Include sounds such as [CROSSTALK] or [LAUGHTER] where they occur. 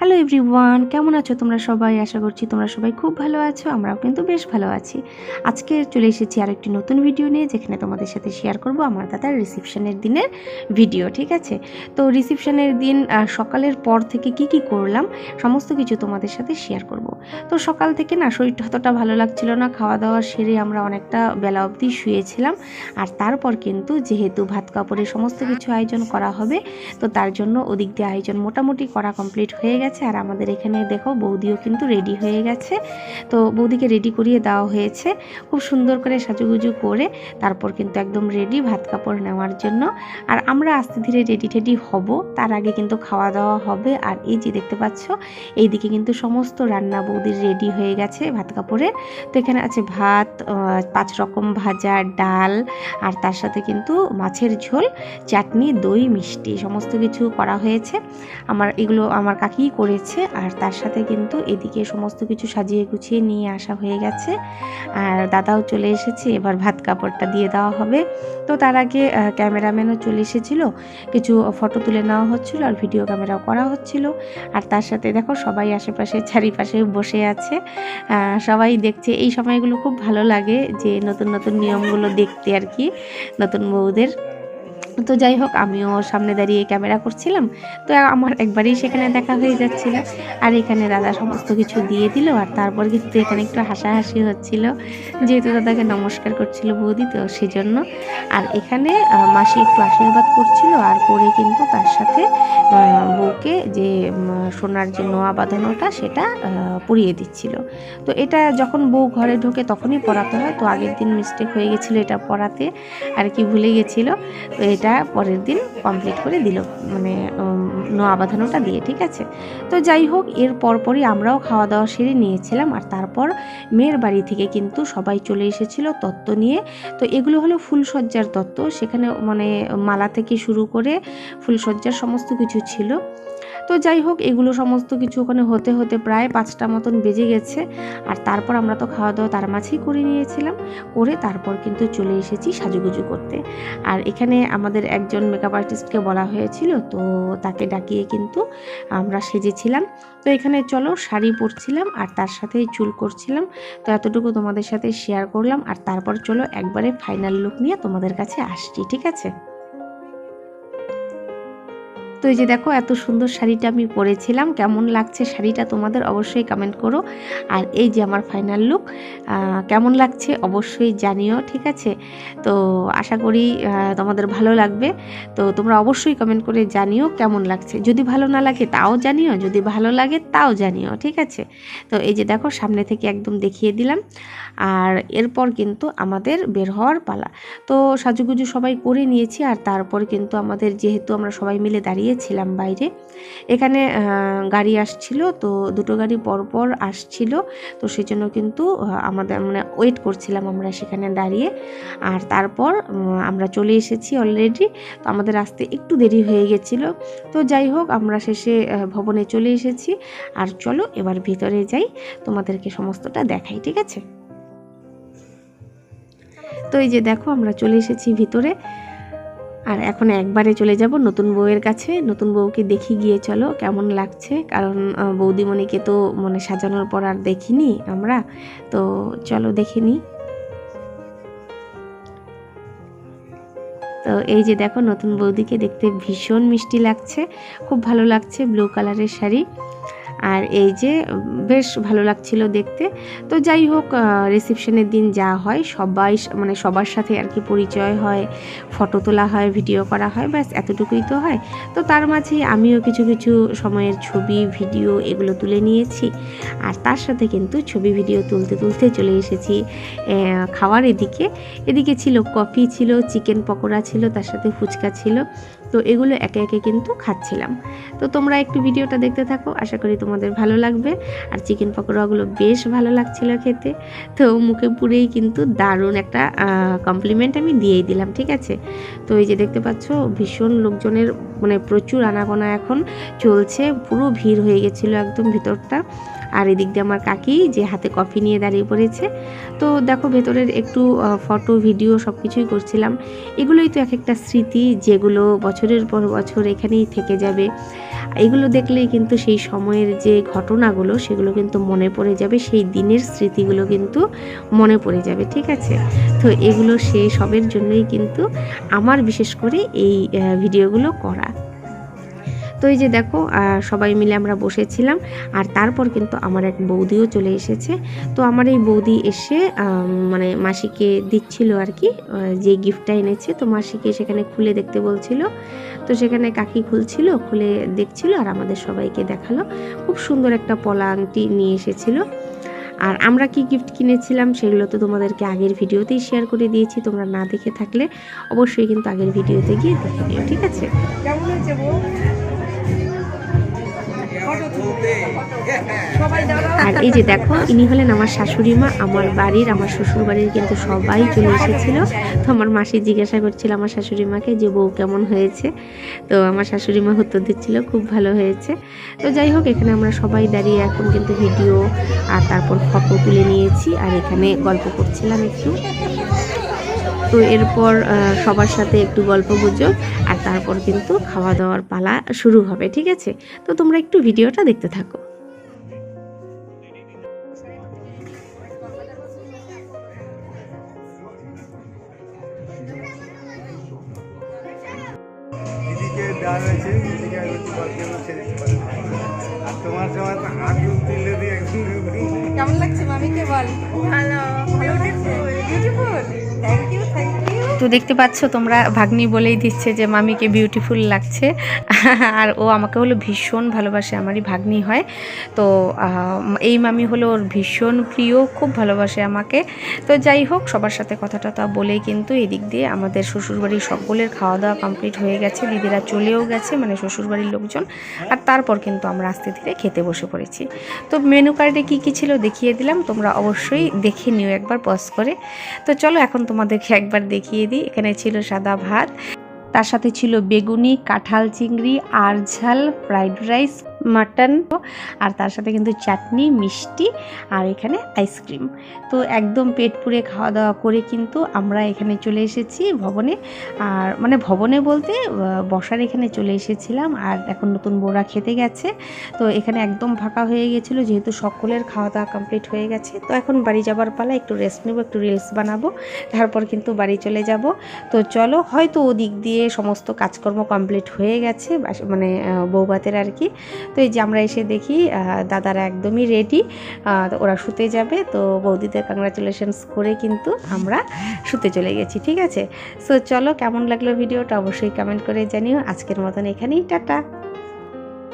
Hello everyone কেমন আছো তোমরা সবাই? আশা করছি তোমরা সবাই খুব ভালো আছো, আমরাও কিন্তু বেশ ভালো আছি। আজকে চলে এসেছি আর একটি নতুন ভিডিও নিয়ে, যেখানে তোমাদের সাথে শেয়ার করব আমার দাদার রিসিপশানের দিনের ভিডিও ঠিক আছে? তো রিসিপশানের দিন সকালের পর থেকে কি কি করলাম, সমস্ত কিছু তোমাদের সাথে শেয়ার করব। তো সকাল থেকে না শরীরটা অতটা ভালো লাগছিল না খাওয়া দাওয়া সেরে আমরা অনেকটা বেলা অবধি শুয়েছিলাম। আর তারপর কিন্তু যেহেতু ভাত কাপড়ের সমস্ত কিছু আয়োজন করা হবে, তো তার জন্য ওদিক দিয়ে আয়োজন মোটামুটি করা কমপ্লিট হয়ে গেছে। আর আমাদের এখানে দেখো বৌদিও কিন্তু রেডি হয়ে গেছে। তো বৌদিকে রেডি করিয়ে দেওয়া হয়েছে, খুব সুন্দর করে সাজুগুজু করে তারপর কিন্তু একদম রেডি ভাত কাপড় নেওয়ার জন্য। আর আমরা আস্তে ধীরে রেডি টেডি হব, তার আগে কিন্তু খাওয়া দাওয়া হবে। আর এই যে দেখতে পাচ্ছ, এইদিকে কিন্তু সমস্ত রান্না বৌদির রেডি হয়ে গেছে ভাত কাপড়ের তো এখানে আছে ভাত পাঁচ রকম ভাজা, ডাল, আর তার সাথে কিন্তু মাছের ঝোল, চাটনি, দই, মিষ্টি, সমস্ত কিছু করা হয়েছে। আমার এগুলো আমার কাকিই করেছে, আর তার সাথে কিন্তু এদিকে সমস্ত কিছু সাজিয়ে গুছিয়ে নিয়ে আসা হয়ে গেছে। আর দাদাও চলে এসেছে, এবার ভাত কাপড়টা দিয়ে দেওয়া হবে। তো তার আগে ক্যামেরাম্যানও চলে এসেছিল, কিছু ফটো তুলে নেওয়া হচ্ছিল আর ভিডিও ক্যামেরাও করা হচ্ছিল। আর তার সাথে দেখো সবাই আশেপাশে, চারিপাশে বসে আছে। সবাই দেখছে, এই সময়গুলো খুব ভালো লাগে যে নতুন নতুন নিয়মগুলো দেখতে আর কি, নতুন বউদের। তো যাই হোক, আমিও সামনে দাঁড়িয়ে ক্যামেরা করছিলাম। তো আমার একবারেই সেখানে দেখা হয়ে যাচ্ছিল। আর এখানে দাদা সমস্ত কিছু দিয়ে দিল আর তারপর কিন্তু এখানে একটু হাসাহাসি হচ্ছিল। যেহেতু দাদাকে নমস্কার করছিল বৌদি, তো সেজন্য। আর এখানে মাসি একটু আশীর্বাদ করছিল আর করে কিন্তু তার সাথে বউকে যে সোনার যে নোয়া বাঁধানোটা সেটা পরিয়ে দিচ্ছিল। তো এটা যখন বউ ঘরে ঢোকে তখনই পড়াতে হয়। তো আগের দিন মিস্টেক হয়ে গেছিল এটা পরাতে আর কি ভুলে গেছিল। তো এটা পরের দিন কমপ্লিট করে দিল। মানে নোয়া বাঁধানোটা দিয়ে, ঠিক আছে? তো যাই হোক, এর পরপরই আমরাও খাওয়া দাওয়া সেরে নিয়েছিলাম। আর তারপর মেয়ের বাড়ি থেকে কিন্তু সবাই চলে এসেছিল তত্ত্ব নিয়ে। তো এগুলো হলো ফুলসজ্জার তত্ত্ব। সেখানে মানে মালা থেকে শুরু করে ফুলসজ্জার সমস্ত কিছু ছিল। তো যাই হোক, এগুলো সমস্ত কিছু ওখানে হতে হতে প্রায় পাঁচটা মতন বেজে গেছে। আর তারপর আমরা তো খাওয়া দাওয়া তার মাঝেই করে নিয়েছিলাম। করে তারপর কিন্তু চলে এসেছি সাজুগুজু করতে। আর এখানে আমাদের একজন মেকআপ আর্টিস্টকে বলা হয়েছিল, তো তাকে ডাকিয়ে কিন্তু আমরা সেজেছিলাম। তো এখানে চলো শাড়ি পরছিলাম আর তার সাথেই চুল করছিলাম। তো এতটুকু তোমাদের সাথে শেয়ার করলাম। আর তারপর চলো একবারে ফাইনাল লুক নিয়ে তোমাদের কাছে আসছি, ঠিক আছে? এই যে দেখো, এত সুন্দর শাড়িটা আমি পরেছিলাম। কেমন লাগছে শাড়িটা তোমাদের অবশ্যই কমেন্ট করো। আর এই যে আমার ফাইনাল লুক কেমন লাগছে অবশ্যই জানিও, ঠিক আছে? তো আশা করি তোমাদের ভালো লাগবে। তো তোমরা অবশ্যই কমেন্ট করে জানিও কেমন লাগছে। যদি ভালো না লাগে তাও জানিও, যদি ভালো লাগে তাও জানিও, ঠিক আছে? তো এই যে দেখো, সামনে থেকে একদম দেখিয়ে দিলাম। আর এরপর কিন্তু আমাদের বের হওয়ার পালা। তো সাজুগুজু সবাই করে নিয়েছি, আর তারপর কিন্তু আমাদের, যেহেতু আমরা সবাই মিলে দাঁড়িয়েছিলাম বাইরে। এখানে গাড়ি আসছিল, তো দুটো গাড়ি পরপর আসছিল, তো সেজন্য কিন্তু আমাদের মানে ওয়েট করছিলাম আমরা সেখানে দাঁড়িয়ে। আর তারপর আমরা চলে এসেছি অলরেডি তো আমাদের আসতে একটু দেরি হয়ে গেছিল। তো যাই হোক, আমরা শেষে ভবনে চলে এসেছি। আর চলো এবার ভিতরে যাই, তোমাদেরকে সমস্তটা দেখাই, ঠিক আছে? তো এই যে দেখো, আমরা চলে এসেছি ভিতরে। আর এখন একবারে চলে যাব নতুন বউয়ের কাছে। নতুন বউকে দেখি গিয়ে চলো, কেমন লাগছে? কারণ বৌদিমণিকে তো মানে সাজানোর পর আর দেখিনি আমরা। তো চলো দেখে তো এই যে দেখো, নতুন বৌদিকে দেখতে ভীষণ মিষ্টি লাগছে। খুব ভালো লাগছে ব্লু কালারের শাড়ি। আর এই যে, বেশ ভালো লাগছিল দেখতে। তো যাই হোক রিসেপশনের দিন যা হয়, সবাই মানে সবার সাথে আর কি পরিচয় হয় ফটো তোলা হয় ভিডিও করা হয়, ব্যাস এতটুকুই তো হয়। তো তার মাঝে আমিও কিছু কিছু সময়ের ছবি ভিডিও এগুলো তুলে নিয়েছি। আর তার সাথে কিন্তু ছবি ভিডিও তুলতে তুলতে চলে এসেছি খাওয়ার এদিকে। এদিকে ছিল কফি ছিল, চিকেন পকোড়া ছিল, তার সাথে ফুচকা ছিল। তো এগুলো একে একে কিন্তু খাচ্ছিলাম। তো তোমরা একটু ভিডিওটা দেখতে থাকো, আশা করি তোমাদের ভালো লাগবে। আর চিকেন পকোড়াগুলো বেশ ভালো লাগছিল খেতে। তো মুখে পুরেই কিন্তু দারুণ একটা কমপ্লিমেন্ট আমি দিয়েই দিলাম, ঠিক আছে? তো এই যে দেখতে পাচ্ছ, ভীষণ লোকজনের মানে প্রচুর আনাগোনা এখন চলছে। পুরো ভিড় হয়ে গেছিল একদম ভিতরটা। আর এদিক দিয়ে আমার কাকি যে হাতে কফি নিয়ে দাঁড়িয়ে পড়েছে। তো দেখো ভেতরের একটু ফটো ভিডিও সব কিছুই করছিলাম। এগুলোই তো এক একটা স্মৃতি যেগুলো বছরের পর বছর এখানেই থেকে যাবে। এগুলো দেখলেই কিন্তু সেই সময়ের যে ঘটনাগুলো, সেগুলো কিন্তু মনে পড়ে যাবে। সেই দিনের স্মৃতিগুলো কিন্তু মনে পড়ে যাবে, ঠিক আছে? তো এগুলো সে সবের জন্যই কিন্তু আমার বিশেষ করে এই ভিডিওগুলো করা। তো এই যে দেখো সবাই মিলে আমরা বসেছিলাম, আর তারপর কিন্তু আমার এক বৌদিও চলে এসেছে। তো আমার এই বৌদি এসে মানে মাসিকে দিচ্ছিল আর কি যে গিফটটা এনেছে, তো মাসিকে সেখানে খুলে দেখতে বলছিল। তো সেখানে কাকি খুলছিল, খুলে দেখছিল, আর আমাদের সবাইকে দেখাল। খুব সুন্দর একটা পলা আংটি নিয়ে এসেছিল। আর আমরা কি গিফট কিনেছিলাম সেগুলো তো তোমাদেরকে আগের ভিডিওতেই শেয়ার করে দিয়েছি, তোমরা না দেখে থাকলে অবশ্যই কিন্তু আগের ভিডিওতে গিয়ে দেখে নিও, ঠিক আছে? কেমন হয়েছে আর এই যে দেখো, ইনি হলেন আমার শাশুড়ি মা, আমার বাড়ির, আমার শ্বশুর বাড়ির কিন্তু সবাই চলে এসেছিল। তো আমার মাসি জিজ্ঞাসা করছিল আমার শাশুড়ি মাকে যে বউ কেমন হয়েছে। তো আমার শাশুড়ি মা উত্তর দিচ্ছিল, খুব ভালো হয়েছে। তো যাই হোক, এখানে আমরা সবাই দাঁড়িয়ে এখন কিন্তু ভিডিও আর তারপর ফটো তুলে নিয়েছি। আর এখানে গল্প করছিলাম একটু। তো এরপর সবার সাথে একটু গল্প গুজব আর তারপর কিন্তু খাওয়া দাওয়ার পালা শুরু হবে ঠিক আছে? তো তোমরা একটু ভিডিওটা দেখতে থাকো। আর তোমার সময় তো হাত তুলে দিয়ে একদম কেমন লাগছে মামিকে বল? ভালো। বিউটিফুল বিউটিফুল থ্যাংক ইউ তো দেখতে পাচ্ছ তোমরা, ভাগ্নি বলেই দিচ্ছে যে মামিকে বিউটিফুল লাগছে। [LAUGHS] আর ও আমাকে হলো ভীষণ ভালোবাসে, আমারই ভাগ্নি হয়। তো এই মামি হলো ওর ভীষণ প্রিয়, খুব ভালোবাসে আমাকে। তো যাই হোক, সবার সাথে কথা টথা বলেই কিন্তু এদিক দিয়ে আমাদের শ্বশুরবাড়ির সকলের খাওয়া দাওয়া কমপ্লিট হয়ে গেছে। দিদিরা চলেও গেছে মানে শ্বশুরবাড়ির লোকজন। আর তারপর কিন্তু আমরা আস্তে ধীরে খেতে বসে পড়েছি। তো মেনু কার্ডে কী কী ছিল দেখিয়ে দিলাম, তোমরা অবশ্যই দেখে নিও একবার পজ করে। তো চলো এখন তোমাদেরকে একবার দেখিয়ে দিই এখানে ছিল সাদা ভাত। তার সাথে ছিল বেগুনি, কাঁঠাল চিংড়ি, আর ঝাল, ফ্রাইড রাইস মাটন আর তার সাথে কিন্তু চাটনি মিষ্টি আর এখানে আইসক্রিম তো একদম পেট পুড়ে খাওয়া দাওয়া করে কিন্তু আমরা এখানে চলে এসেছি ভবনে। আর মানে ভবনে বলতে বসার এখানে চলে এসেছিলাম আর এখন নতুন বউরা খেতে গেছে। তো এখানে একদম ফাঁকা হয়ে গেছিল যেহেতু সকলের খাওয়া দাওয়া কমপ্লিট হয়ে গেছে। তো এখন বাড়ি যাবার পালা একটু রেস্ট নেব একটু রিলস বানাবো তারপর কিন্তু বাড়ি চলে যাব। তো চলো হয়তো ওদিক দিয়ে সমস্ত কাজকর্ম কমপ্লিট হয়ে গেছে মানে আহ, বৌভাতের আর কি। তো এই যে আমরা এসে দেখি দাদারা একদমই রেডি ওরা শুতে যাবে। তো বৌদিদের কংগ্রাচুলেশনস করে কিন্তু আমরা শুতে চলে গেছি, ঠিক আছে? সো চলো কেমন লাগল ভিডিওটা অবশ্যই কমেন্ট করে জানিও। আজকের মতন এখানেই, টাটা!